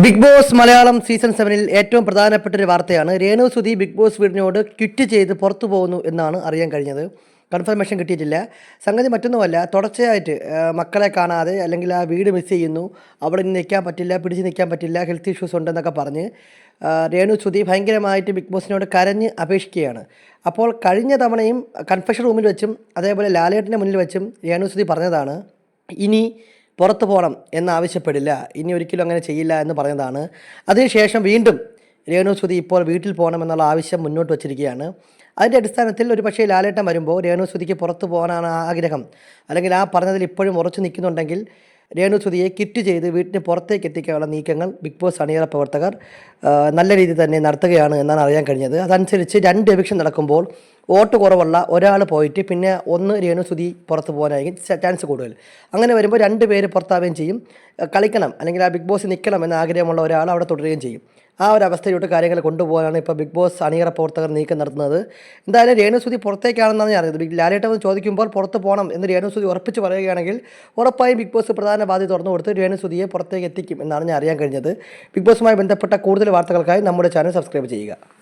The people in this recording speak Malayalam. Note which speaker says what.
Speaker 1: ബിഗ് ബോസ് മലയാളം സീസൺ സെവനിൽ ഏറ്റവും പ്രധാനപ്പെട്ട ഒരു വാർത്തയാണ്. രേണു സുധി ബിഗ് ബോസ് വീടിനോട് ക്വിറ്റ് ചെയ്ത് പുറത്തു പോകുന്നു എന്നാണ് അറിയാൻ കഴിഞ്ഞത്. കൺഫർമേഷൻ കിട്ടിയിട്ടില്ല. സംഗതി മറ്റൊന്നുമല്ല തുടർച്ചയായിട്ട് മക്കളെ കാണാതെ അല്ലെങ്കിൽ ആ വീട് മിസ് ചെയ്യുന്നു. അവിടെ നിന്ന് നിൽക്കാൻ പറ്റില്ല പിടിച്ച് നിൽക്കാൻ പറ്റില്ല ഹെൽത്ത് ഇഷ്യൂസ് ഉണ്ടെന്നൊക്കെ പറഞ്ഞ് രേണു സുധി ഭയങ്കരമായിട്ട് ബിഗ് ബോസിനോട് കരഞ്ഞ് അപേക്ഷിക്കുകയാണ്. അപ്പോൾ കഴിഞ്ഞ തവണയും കൺഫെഷൻ റൂമിൽ വെച്ചും അതേപോലെ ലാലേട്ടിന്റെ മുന്നിൽ വെച്ചും രേണു സുധി പറഞ്ഞതാണ് ഇനി പുറത്തു പോകണം എന്നാവശ്യപ്പെടില്ല. ഇനി ഒരിക്കലും അങ്ങനെ ചെയ്യില്ല എന്ന് പറഞ്ഞതാണ്. അതിനുശേഷം വീണ്ടും രേണു സുധി ഇപ്പോൾ വീട്ടിൽ പോകണമെന്നുള്ള ആവശ്യം മുന്നോട്ട് വച്ചിരിക്കുകയാണ്. അതിന്റെ അടിസ്ഥാനത്തിൽ ഒരു പക്ഷേ ലാലേട്ടം വരുമ്പോൾ രേണു സുധിക്ക് പുറത്തു പോകാനാണ് ആഗ്രഹം. അല്ലെങ്കിൽ ആ പറഞ്ഞതിൽ ഇപ്പോഴും ഉറച്ചു നിൽക്കുന്നുണ്ടെങ്കിൽ രേണു സുധിയെ കിറ്റ് ചെയ്ത് വീട്ടിന് പുറത്തേക്ക് എത്തിക്കാനുള്ള നീക്കങ്ങൾ ബിഗ് ബോസ് അണിയറ പ്രവർത്തകർ നല്ല രീതിയിൽ തന്നെ നടത്തുകയാണ് എന്നാണ് അറിയാൻ കഴിഞ്ഞത്. അതനുസരിച്ച് രണ്ട് എവിക്ഷൻ നടക്കുമ്പോൾ വോട്ട് കുറവുള്ള ഒരാൾ പോയിട്ട് പിന്നെ ഒന്ന് രേണു സുധി പുറത്ത് പോകാനായിരിക്കും ചാൻസ് കൂടുതൽ. അങ്ങനെ വരുമ്പോൾ രണ്ട് പേര് പുറത്താവുകയും ചെയ്യും. കളിക്കണം. അല്ലെങ്കിൽ ആ ബിഗ് ബോസ് നിൽക്കണം എന്ന ആഗ്രഹമുള്ള ഒരാൾ അവിടെ തുടരുകയും ചെയ്യും. ആ ഒരു അവസ്ഥയിലോട്ട് കാര്യങ്ങൾ കൊണ്ടുപോകാനാണ് ഇപ്പോൾ ബിഗ് ബോസ് അണിയറ പ്രവർത്തകർ നീക്കം നടത്തുന്നത്. എന്തായാലും രേണുസുതി പുറത്തേക്കാണെന്നാണ് ഞാൻ അറിയുന്നത്. ബിഗ് ലാലേട്ടൻ എന്ന് ചോദിക്കുമ്പോൾ പുറത്ത് പോകണം എന്ന് രേണുസുതി ഉറപ്പിച്ച് പറയുകയാണെങ്കിൽ ഉറപ്പായും ബിഗ് ബോസ് പ്രധാന ബാധ്യത തുറന്നു കൊടുത്ത് രേണുസുതിയെ പുറത്തേക്ക് എത്തിക്കും എന്നാണ് ഞാൻ അറിയാൻ കഴിഞ്ഞത്. ബിഗ് ബോസുമായി ബന്ധപ്പെട്ട കൂടുതൽ വാർത്തകൾക്കായി നമ്മുടെ ചാനൽ സബ്സ്ക്രൈബ് ചെയ്യുക.